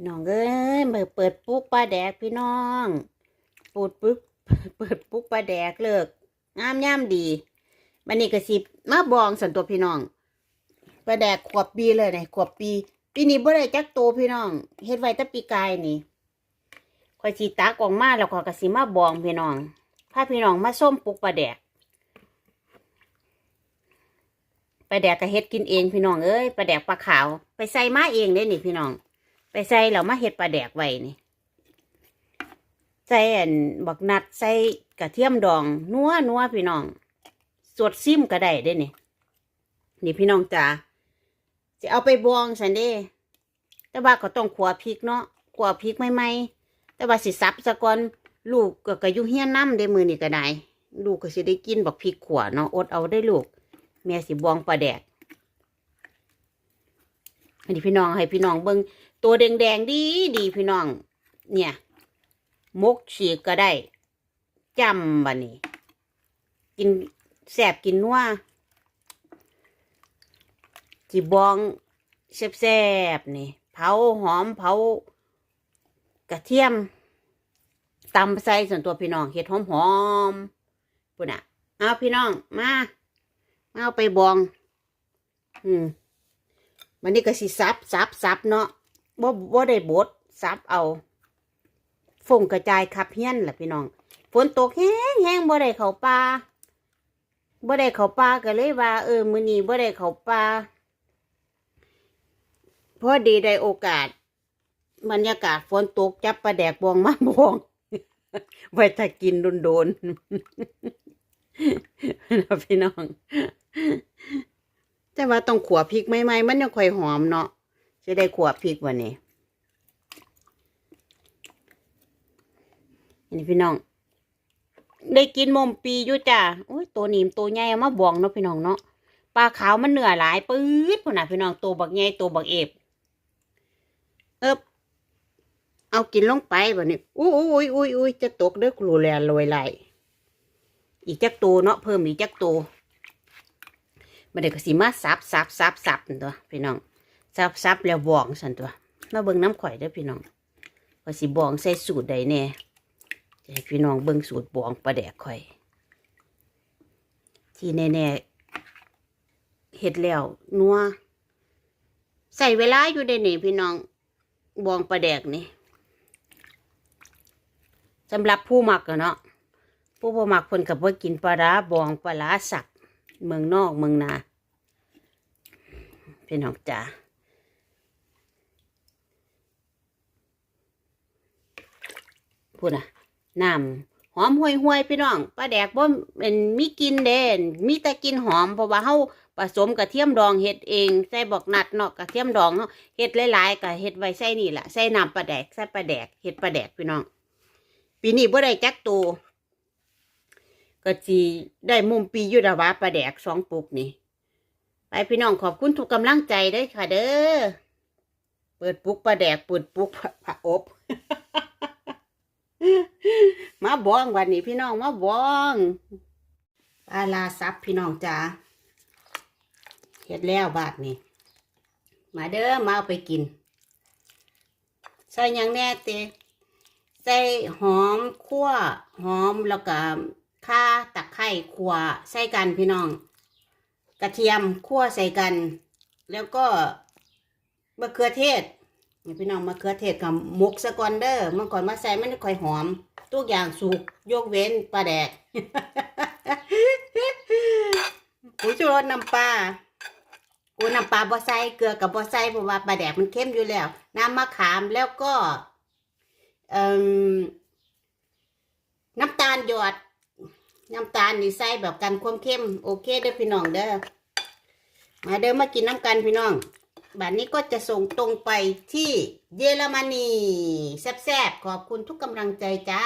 พี่น้องเอ้ยเปิดเปิดปุ๊กปลาแดกพี่น้องปูดปุ๊กเปิดปุ๊กปลาแดกเลิกงามย่ามดีมันนี่ก็สิมาบองสันตัวพี่น้องปลาแดกขวบปีเลยเนี่ยขวบปีปีนี้บ่ได้จักโตพี่น้องเฮ็ดไว้ต่ปีกายนี่ข่อยสิตักออกมาแล้วข่อยก็สิมาบองพี่น้องพาพี่น้องมาส้มปุ๊กปลาแดกปลาแดกก็เฮ็ดกินเองพี่น้องเอ้ยปลาแดกปลาขาว ไปใส่มาเองเด้นี่พี่น้อง ไปใส่แล้วมาเฮ็ดปลาแดกไว้นี่ใส่อันบักนัดใส่กระเทียมดอง นัวนัวพี่น้อง สวดซิมก็ได้เด้นี่นี่พี่น้องจ๋าจะเอาไปบองสันเด้ แต่ว่าก็ต้องขัวพริกเนาะขัวพริกใหม่ๆแต่ว่าสิสับซะก่อนลูกก็ก็อยู่เฮียนน้ำได้มือนี่ก็ได้ ลูกก็สิได้กินบักพริกขัวเนาะอดเอาได้ลูกแม่สิบองปลาแดกันนี้พี่น้องให้พี่น้องเบิ่งตัวแดงๆดีดีพี่น้อง เนี่ยมกฉีกก็ได้จำบันนี้กินแสบกินนัวจีบองแสบๆนี่เผาหอมเผากระเทียมตำใส่ส่วนตัวพี่น้องเห็ดหอมหอมๆปุ่นอะเอาพี่น้องมา มาเอาไปบอง อืม มันนี่ก็สิซับซับซับเนาะบ่บ่ได้บดซับเอาฝงกระจายขับเฮี้ยนแหละพี่น้อง ฝนตกแห้งแห้งบ่ได้เขาป่าบ่ได้เขาป่าก็เลยว่า เออ มื้อนี้บ่ได้เขาป่าพอดีได้โอกาส บรรยากาศฝนตกจับปลาแดกบองมาบองไว้ถ้ากินโดนๆนะพี่น้อง แต่ว่าต้องขัวพริกใหม่ๆมันยังค่อยหอมเนาะจะได้ขัวพริกวันนี้อันนี้พี่น้อง ได้กินมมปีอยู่จ้าโอ้ยตัวนีมตัวใหญ่มาบองเนาะพี่น้องเนาะปลาขาวมันเหนื่อยหลายปื๊ดพุ่นน่ะพี่น้องตัวบักใหญ่ตัวบักเอฟเอบเอากินลงไปแบบนี้อุ้ยอุ้ยอุ้ยอุ้ยจะตกเด้อกรูแลลอยไหลอีกจักตัวเนาะเพิ่มอีกจักตัว มันเด็กก็สิมาซับซับซับซับนั่นตัวพี่น้องซับซับแล้วบองสันตัวมาเบิ่งน้ำข่อยเด้อพี่น้องก็สิบองใส่สูตรใดแน่จะให้พี่น้องเบิ่งสูตรบองปลาแดกข่อย ที่แน่ๆเฮ็ดแล้วนัวใส่เวลาอยู่ได้นี่พี่น้องบองปลาแดกนี่สำหรับผู้มักเนาะผู้บ่มักเพิ่นก็บ่กินปลาร้าบองปลาร้าสัก เมืองนอกเมืองนาพี่น้องจ๋าพูดนะน้ำหอมห่วยห่วยๆพี่น้องปลาแดกบ่เป็นมีกินเด่นมีแต่กินหอมเพราะว่าเฮาผสมกระเทียมดองเฮ็ดเองใส่บอกนัดเนาะกระเทียมดองเฮาเฮ็ดหลายๆก็เฮ็ดไว้ใส่นี่แหละใส่น้ำปลาแดกใส่ปลาแดกเฮ็ดปลาแดกพี่น้องปีนี้บ่ได้จักตัว ก็จีได้มุมปียุดาวาปลาแดกสองปุกนี่ ไปพี่น้องขอบคุณทุกกำลังใจเด้ค่ะเด้อ เปิดปุกปลาแดกเปิดปุกผักอบ มาบ้องวันนี้พี่น้องมาบ้องปลาลาซับพี่น้องจ้าเฮ็ดแล้วบาทนี่มาเด้อมาเอาไปกิน ใส่ยังแน่เตใส่หอมคั่วหอมแล้วก็ ข่าตะไคร้ขัวใส่กันพี่น้อง กระเทียมคั่วใส่กัน แล้วก็มะเขือเทศนี่พี่น้องมะเขือเทศกับหมกสะกอนเดอร์มันก่อนมาใส่มันไม่ค่อยหอม ทุกอย่างสุกยกเว้นปลาแดกผงชูรสน้ำปลากูน้ำปลาบ่ใส่เกลือกับบ่ใส่เพราะว่าปลาแดกมันเข้มอยู่แล้ว น้ำมะขามแล้วก็น้ำตาลหยด น้ำตาลนี่ใส่แบบกันความเข้มโอเคเด้อพี่น้องเด้อมาเด้อมากินน้ำกันพี่น้องบัดนี้ก็จะส่งตรงไปที่เยอรมนีแซ่บๆขอบคุณทุกกำลังใจจ้า